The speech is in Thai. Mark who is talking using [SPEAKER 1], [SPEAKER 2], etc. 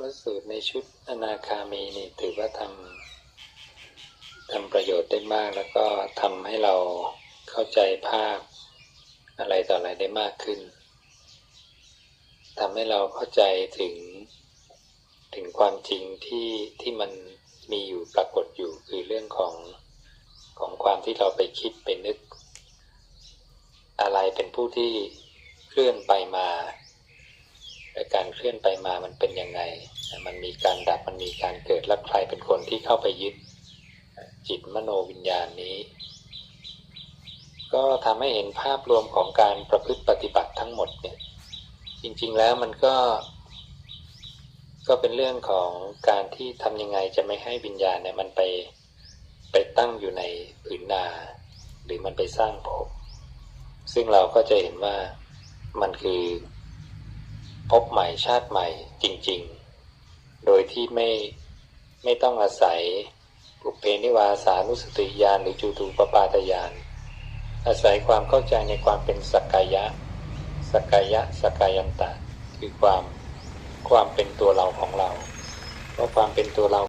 [SPEAKER 1] พระสูตรในชุดอนาคามีนี่ถือว่าทำทำประโยชน์ได้มากแล้วก็ทำให้เราเข้าใจภาพอะไรต่ออะไรได้มากขึ้นทำให้เราเข้าใจถึงถึงความจริงที่ที่มันมีอยู่ปรากฏอยู่คือเรื่องของของความที่เราไปคิดไปนึก อะไรเป็นผู้ที่เคลื่อนไปมา การเคลื่อนไปมามันเป็นยังไง มันมีการดับมันมีการเกิดและใครเป็นคนที่เข้าไปยึดจิตมโนวิญญาณนี้ ก็ทำให้เห็นภาพรวมของการประพฤติปฏิบัติทั้งหมดเนี่ย จริงๆแล้วมันก็ ก็เป็นเรื่องของการที่ทำยังไงจะไม่ให้วิญญาณเนี่ยมันไปไปตั้งอยู่ในผืนนา หรือมันไปสร้างภพซึ่งเราก็จะเห็นว่ามันคือ พบใหม่ชาติใหม่จริง ๆ โดยที่ไม่ไม่ต้องอาศัยปุเพนิวาสานุสติญาณหรือจูตูปปาตญาณอาศัยความเข้าใจในความเป็นสักกายะ สักกายะสักกายันตะ คือความความเป็นตัวเราของเรา เพราะความเป็นตัวเรา